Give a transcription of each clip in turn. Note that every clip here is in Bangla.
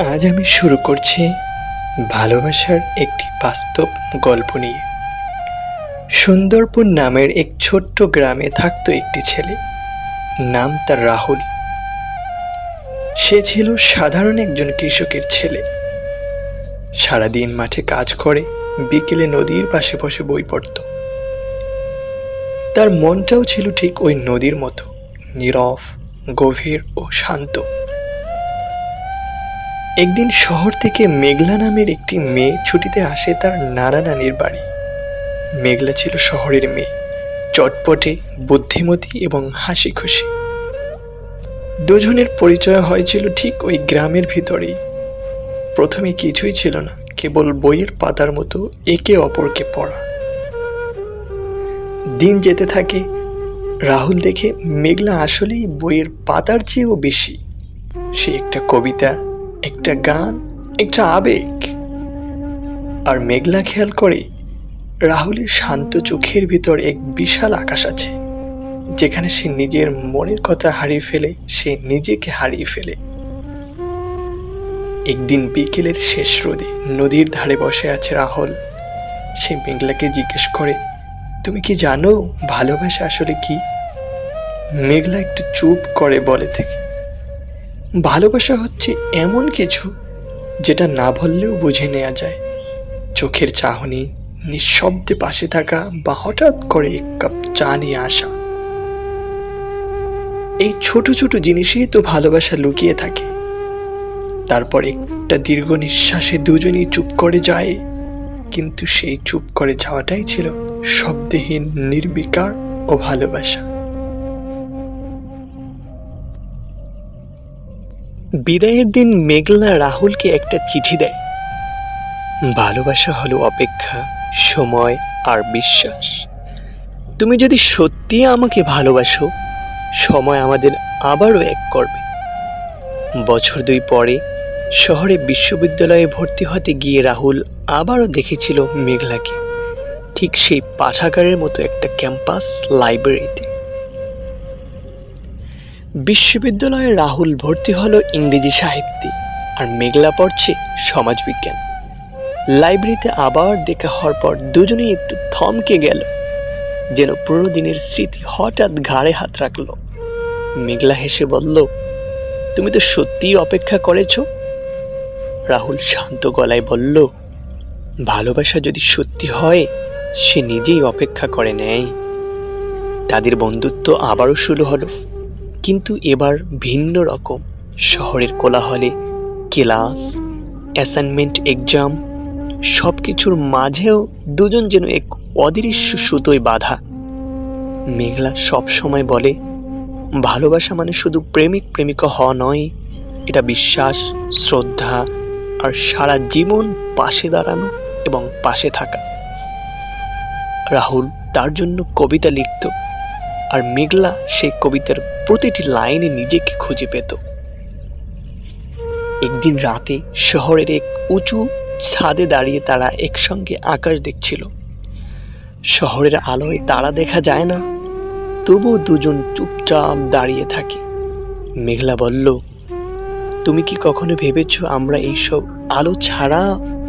আজ আমি শুরু করছি ভালোবাসার একটি বাস্তব গল্প নিয়ে। সুন্দরপুর নামের এক ছোট্ট গ্রামে থাকত একটি ছেলে। নাম তার রাহুল। সে ছিল সাধারণ একজন কৃষকের ছেলে। সারাদিন মাঠে কাজ করে, বিকেলে নদীর পাশে বসে বই পড়ত। তার মনটাও ছিল ঠিক ওই নদীর মতো, নীরব, গভীর ও শান্ত। একদিন শহর থেকে মেঘলা নামের একটি মেয়ে ছুটিতে আসে তার নানা নানির বাড়ি। মেঘলা ছিল শহরের মেয়ে। চটপটে, বুদ্ধিমতী এবং হাসি খুশি দুজনের পরিচয় হয়েছিল ঠিক ওই গ্রামের ভিতরেই। প্রথমে কিছুই ছিল না, কেবল বইয়ের পাতার মতো একে অপরকে পড়া। দিন যেতে থাকে, রাহুল দেখে মেঘলা আসলেই বইয়ের পাতার চেয়েও বেশি। সে একটা কবিতা একটা গান, একটা আবেগ। আর মেঘলা খেয়াল করে, রাহুলের শান্ত চোখের ভিতর এক বিশাল আকাশ আছে, যেখানে সে নিজের মনের কথা হারিয়ে ফেলে, সে নিজেকে হারিয়ে ফেলে। একদিন বিকেলের শেষ রোদে নদীর ধারে বসে আছে রাহুল। সে মেঘলাকে জিজ্ঞেস করে, তুমি কি জানো ভালোবাসা আসলে কি? মেঘলা একটু চুপ করে বলে থেকে ভালোবাসা হচ্ছে এমন কিছু যেটা না বললেও বুঝে নেওয়া যায়। চোখের চাহনি, নিঃশব্দে পাশে থাকা বা হঠাৎ করে এক কাপ চা নিয়ে আসা। এই ছোট ছোট জিনিসেই তো ভালোবাসা লুকিয়ে থাকে। তারপর একটা দীর্ঘ নিঃশ্বাসে দুজনেই চুপ করে যায়। কিন্তু সেই চুপ করে যাওয়াটাই ছিল শব্দহীন, নির্বিকার ও ভালোবাসা। বিদায়ের দিন মেঘলা রাহুলকে একটা চিঠি দেয়। ভালোবাসা হলো অপেক্ষা, সময় আর বিশ্বাস। তুমি যদি সত্যি আমাকে ভালোবাসো, সময় আমাদের আবারও এক করবে। বছর দুই পরে শহরে বিশ্ববিদ্যালয়ে ভর্তি হতে গিয়ে রাহুল আবারও দেখেছিল মেঘলাকে। ঠিক সেই পাঠাগারের মতো একটা ক্যাম্পাস, লাইব্রেরিতে। বিশ্ববিদ্যালয়ে রাহুল ভর্তি হলো ইংরেজি সাহিত্যে আর মেঘলা পড়ছে সমাজবিজ্ঞান। লাইব্রেরিতে আবার দেখা হওয়ার পর দুজনেই একটু থমকে গেল, যেন পুরো দিনের স্মৃতি হঠাৎ ঘাড়ে হাত রাখল। মেঘলা হেসে বলল, তুমি তো সত্যিই অপেক্ষা করেছ? রাহুল শান্ত গলায় বলল, ভালোবাসা যদি সত্যি হয়, সে নিজেই অপেক্ষা করে নেয়। তাদের বন্ধুত্ব আবারও শুরু হলো। কিন্তু এবার ভিন্ন রকম। শহরের কোলাহলে, ক্লাস, অ্যাসাইনমেন্ট এক্সাম সব কিছুর মাঝেও দুজন যেন এক অদৃশ্য সুতোয় বাধা। মেঘলা সব সময় বলে, ভালোবাসা মানে শুধু প্রেমিক প্রেমিকা হওয়া নয়, এটা বিশ্বাস, শ্রদ্ধা আর সারা জীবন পাশে দাঁড়ানো এবং পাশে থাকা। রাহুল তার জন্য কবিতা লিখত। আর মেঘলা সেই কবিতার প্রতিটি লাইনে নিজেকে খুঁজে পেত। একদিন রাতে শহরের এক উঁচু ছাদে দাঁড়িয়ে তারা একসঙ্গে আকাশ দেখছিল। শহরের আলোয় তারা দেখা যায় না, তবুও দুজন চুপচাপ দাঁড়িয়ে থাকে। মেঘলা বলল, তুমি কি কখনো ভেবেছ আমরা এইসব আলো ছাড়া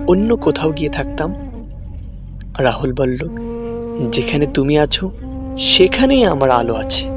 অন্য কোথাও গিয়ে থাকতাম? রাহুল বলল, যেখানে তুমি আছো সেখানেই আমার আলো আছে।